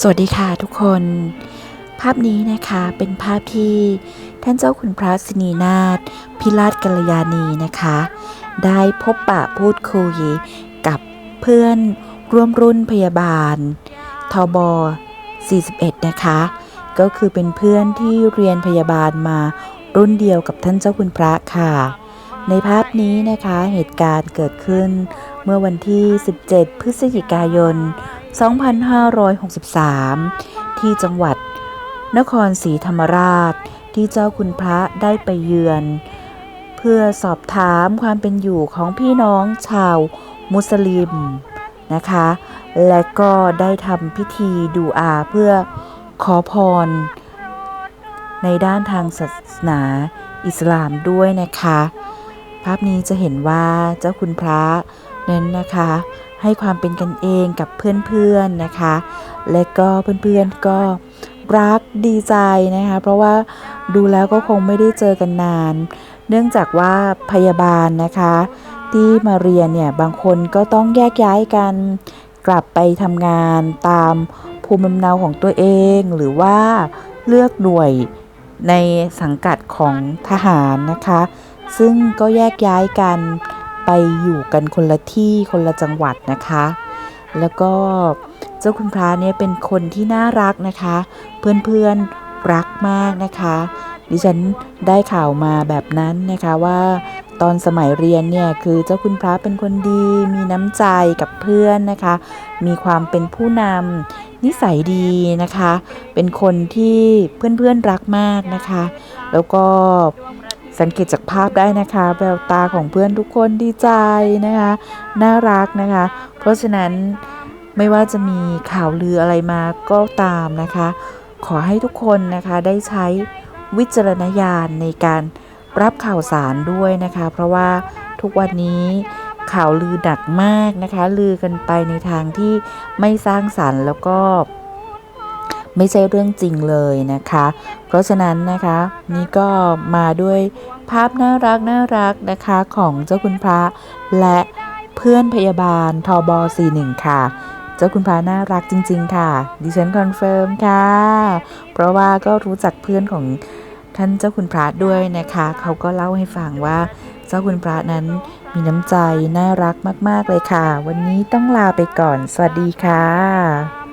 สวัสดีค่ะทุกคน ภาพนี้นะคะเป็นภาพที่ท่านเจ้าคุณพระสินีนาถพิราชกัลยาณีนะคะ ได้พบปะพูดคุยกับเพื่อนร่วมรุ่นพยาบาล ทบ 41 นะคะ ก็คือเป็นเพื่อนที่เรียนพยาบาลมารุ่นเดียวกับท่านเจ้าคุณพระค่ะ ในภาพนี้นะคะเหตุการณ์เกิดขึ้นเมื่อวันที่ 17 พฤศจิกายน 2563 ที่จังหวัด นครศรีธรรมราช ที่เจ้าคุณพระได้ไปเยือน เพื่อสอบถามความเป็นอยู่ของพี่น้องชาวมุสลิมนะคะ และก็ได้ทำพิธีดูอาเพื่อขอพร ในด้านทางศาสนาอิสลามด้วยนะคะ ภาพนี้จะเห็นว่าเจ้าคุณพระนั้นนะคะ ให้ความเป็นกันเองกับเพื่อนๆนะคะ และก็เพื่อนๆก็รักดีใจนะคะ เพราะว่าดูแล้วก็คงไม่ได้เจอกันนาน เนื่องจากว่าพยาบาลนะคะ ที่มาเรียนเนี่ยบางคนก็ต้องแยกย้ายกันกลับไปทำงานตามภูมิลำเนาของตัวเองหรือว่าเลือกหน่วยในสังกัดของทหารนะคะ ซึ่งก็แยกย้ายกัน ไปอยู่กันคนละที่คนละจังหวัดนะคะ แล้วก็เจ้าคุณพระเนี่ยเป็นคนที่น่ารักนะคะ เพื่อนๆรักมากนะคะ ดิฉันได้ข่าวมาแบบนั้นนะคะว่าตอนสมัยเรียนเนี่ยคือเจ้าคุณพระเป็นคนดี มีน้ำใจกับเพื่อนนะคะ มีความเป็นผู้นำนิสัยดีนะคะ เป็นคนที่เพื่อนๆรักมากนะคะ แล้วก็ สังเกตจากภาพได้นะคะ แววตาของเพื่อนทุกคนดีใจนะคะ น่ารักนะคะ เพราะฉะนั้นไม่ว่าจะมีข่าวลืออะไรมาก็ตามนะคะ ขอให้ทุกคนนะคะได้ใช้วิจารณญาณในการรับข่าวสารด้วยนะคะ เพราะว่าทุกวันนี้ข่าวลือดักมากนะคะ ลือกันไปในทางที่ไม่สร้างสารรค์แล้วก็ ไม่ใช่เรื่องจริงเลยนะคะ เพราะฉะนั้นนะคะนี่ก็มาด้วยภาพน่ารักน่ารักนะคะของเจ้าคุณพระและเพื่อนพยาบาลทบ41ค่ะเจ้าคุณพระน่ารักจริง ๆ ค่ะ ดิฉันคอนเฟิร์มค่ะ เพราะว่าก็รู้จักเพื่อนของท่านเจ้าคุณพระด้วยนะคะ เขาก็เล่าให้ฟังว่าเจ้าคุณพระนั้นมีน้ำใจน่ารักมาก ๆ เลยค่ะ วันนี้ต้องลาไปก่อน สวัสดีค่ะ